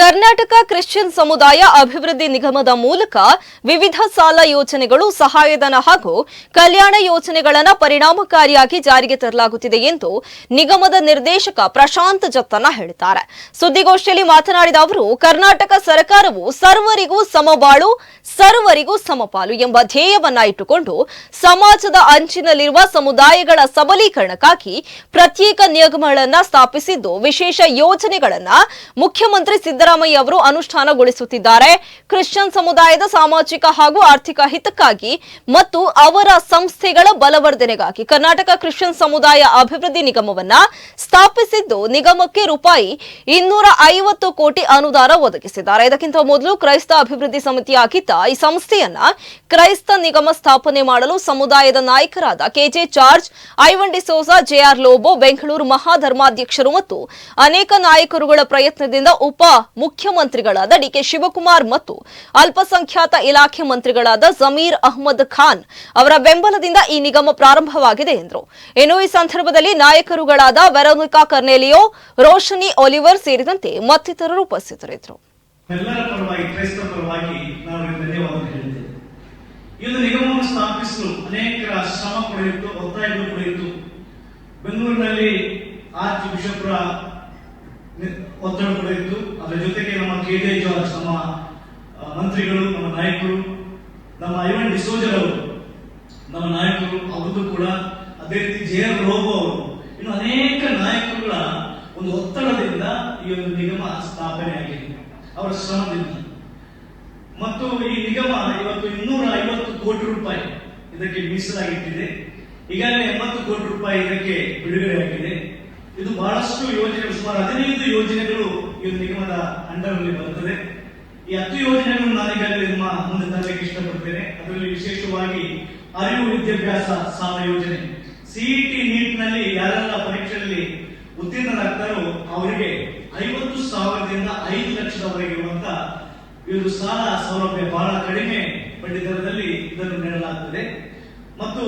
Karnataka Christian ಸಮುದಾಯ ಅಭಿವೃದ್ಧಿ ನಿಗಮದ ಮೂಲಕ ವಿವಿಧ ಸಾಲ ಯೋಜನೆಗಳು, ಸಹಾಯಧನ ಹಾಗೂ ಕಲ್ಯಾಣ ಯೋಜನೆಗಳನ್ನು ಪರಿಣಾಮಕಾರಿಯಾಗಿ ಜಾರಿಗೆ ತರಲಾಗುತ್ತಿದೆ ಎಂದು ನಿಗಮದ ನಿರ್ದೇಶಕ ಪ್ರಶಾಂತ್ ಜತ್ತನ ಹೇಳಿದ್ದಾರೆ. ಸುದ್ದಿಗೋಷ್ಠಿಯಲ್ಲಿ ಮಾತನಾಡಿದ ಅವರು, ಕರ್ನಾಟಕ ಸರ್ಕಾರವು ಸರ್ವರಿಗೂ ಸಮಬಾಳು, ಸರ್ವರಿಗೂ ಸಮಪಾಲು ಎಂಬ ಧ್ಯೇಯವನ್ನ ಇಟ್ಟುಕೊಂಡು ಸಮಾಜದ ಅಂಚಿನಲ್ಲಿರುವ ಸಮುದಾಯಗಳ ಸಬಲೀಕರಣಕ್ಕಾಗಿ ಪ್ರತ್ಯೇಕ ನಿಗಮಗಳನ್ನ ಸ್ಥಾಪಿಸಿದ್ದು, ವಿಶೇಷ ಯೋಜನೆಗಳನ್ನ ಮುಖ್ಯಮಂತ್ರಿ ಸಿದ್ದರಾಮಯ್ಯ ಅವರು ಅನುಷ್ಠಾನಗೊಳಿಸುತ್ತಿದ್ದಾರೆ. ಕ್ರಿಶ್ಚಿಯನ್ ಸಮುದಾಯದ ಸಾಮಾಜಿಕ ಹಾಗೂ ಆರ್ಥಿಕ ಹಿತಕ್ಕಾಗಿ ಮತ್ತು ಅವರ ಸಂಸ್ಥೆಗಳ ಬಲವರ್ಧನೆಗಾಗಿ ಕರ್ನಾಟಕ ಕ್ರಿಶ್ಚಿಯನ್ ಸಮುದಾಯ ಅಭಿವೃದ್ಧಿ ನಿಗಮವನ್ನ ಸ್ಥಾಪಿಸಿದ್ದು ನಿಗಮಕ್ಕೆ ರೂಪಾಯಿ ಇನ್ನೂರ ಕೋಟಿ ಅನುದಾನ ಒದಗಿಸಿದ್ದಾರೆ. ಇದಕ್ಕಿಂತ ಮೊದಲು ಕ್ರೈಸ್ತ ಅಭಿವೃದ್ಧಿ ಸಮಿತಿಯಾಗಿದ್ದ ಈ ಸಂಸ್ಥೆಯನ್ನ ಕ್ರೈಸ್ತ ನಿಗಮ ಸ್ಥಾಪನೆ ಮಾಡಲು ಸಮುದಾಯದ ನಾಯಕರಾದ KJ George, Ivan D'Souza JR Lobo, Bengaluru ಮಹಾಧರ್ಮಾಧ್ಯಕ್ಷರು ಮತ್ತು ಅನೇಕ ನಾಯಕರುಗಳ ಪ್ರಯತ್ನದಿಂದ ಉಪ ಮುಖ್ಯಮಂತ್ರಿಗಳಾದ ಡಿಕೆ ಶಿವಕುಮಾರ್ ಮತ್ತು ಅಲ್ಪಸಂಖ್ಯಾತ ಇಲಾಖೆ ಮಂತ್ರಿಗಳಾದ ಜಮೀರ್ ಅಹ್ಮದ್ ಖಾನ್ ಅವರ ಬೆಂಬಲದಿಂದ ಈ ನಿಗಮ ಪ್ರಾರಂಭವಾಗಿದೆ ಎಂದರು. ಇನ್ನು ಈ ಸಂದರ್ಭದಲ್ಲಿ ನಾಯಕರುಗಳಾದ ವೆರೋನಿಕಾ ಕರ್ನೆಲಿಯೋ ರೋಶನಿ ಒಲಿವರ್ ಸೇರಿದಂತೆ ಮತ್ತಿತರರು ಉಪಸ್ಥಿತರಿದ್ದರು. ಎಲ್ಲರ ಪರವಾಗಿ ಧನ್ಯವಾದ ಈ ನಿಗಮವನ್ನು ಸ್ಥಾಪಿಸಲು ಅನೇಕರ ಶ್ರಮ ಕೂಡ ಒತ್ತಾಯಗಳು ಬೆಂಗಳೂರಿನಲ್ಲಿ ಆರ್ಚ್ ಬಿಷಪ್ರ ಒತ್ತಡ ಕೂಡ ಇತ್ತು. ಅದರ ಜೊತೆಗೆ ನಮ್ಮ ಕೆ ಜೆ ಜಾರ್ಜ್ ನಮ್ಮ ಮಂತ್ರಿಗಳು, ನಮ್ಮ ನಾಯಕರು, ನಮ್ಮ ಐವನ್ ಡಿಸೋಜರ್ ಅವರು, ನಮ್ಮ ನಾಯಕರು ಅವರು ಕೂಡ ಅದೇ ರೀತಿ ಜೆ ಆರ್ ರೋಬೋ ಅವರು. ಇನ್ನು ಅನೇಕ ನಾಯಕರುಗಳ ಒಂದು ಒತ್ತಡದಿಂದ ಈ ಒಂದು ನಿಗಮ ಸ್ಥಾಪನೆ ಆಗಿದೆ. ಅವರ ಶ್ರಮದಿಂದ. ಮತ್ತು ಈ ನಿಗಮ ಇವತ್ತು ಇನ್ನೂರ ಐವತ್ತು ಕೋಟಿ ರೂಪಾಯಿ ಇದಕ್ಕೆ ಮೀಸಲಾಗಿಟ್ಟಿದೆ. ಈಗಾಗಲೇ ಎಂಬತ್ತು ಕೋಟಿ ರೂಪಾಯಿ ಇದಕ್ಕೆ ಬಿಡುಗಡೆ ಆಗಿದೆ ಇದು ಬಹಳಷ್ಟು ಯೋಜನೆಗಳು, ಸುಮಾರು ಹದಿನೈದು ಯೋಜನೆಗಳು ಒಂದು ನಿಗಮದ ಅಂಡರ್ನಲ್ಲಿ ಬರುತ್ತದೆ ಈ ಹತ್ತು ಯೋಜನೆಗಳನ್ನು ನಾನೀಗಾಗಲೇ ನಿಮ್ಮ ಮುಂದೆ ತರಲಿಕ್ಕೆ ಇಷ್ಟಪಡ್ತೇನೆ. ಅದರಲ್ಲಿ ವಿಶೇಷವಾಗಿ ಅರಿವು ವಿದ್ಯಾಭ್ಯಾಸ ಸಾಲ ಯೋಜನೆ. ಸಿಇಟಿ ನೀಟ್ನಲ್ಲಿ ಯಾರೆಲ್ಲ ಪರೀಕ್ಷೆಯಲ್ಲಿ ಉತ್ತೀರ್ಣರಾಗ್ತಾರೋ ಅವರಿಗೆ ಐವತ್ತು ಸಾವಿರದಿಂದ ಐದು ಲಕ್ಷದವರೆಗೆ ಇರುವಂತ ಇದು ಸಾಲ ಸೌಲಭ್ಯ ಬಹಳ ಕಡಿಮೆ ಬಡ್ಡಿದರದಲ್ಲಿ ಇದನ್ನು ನೀಡಲಾಗುತ್ತದೆ ಮತ್ತು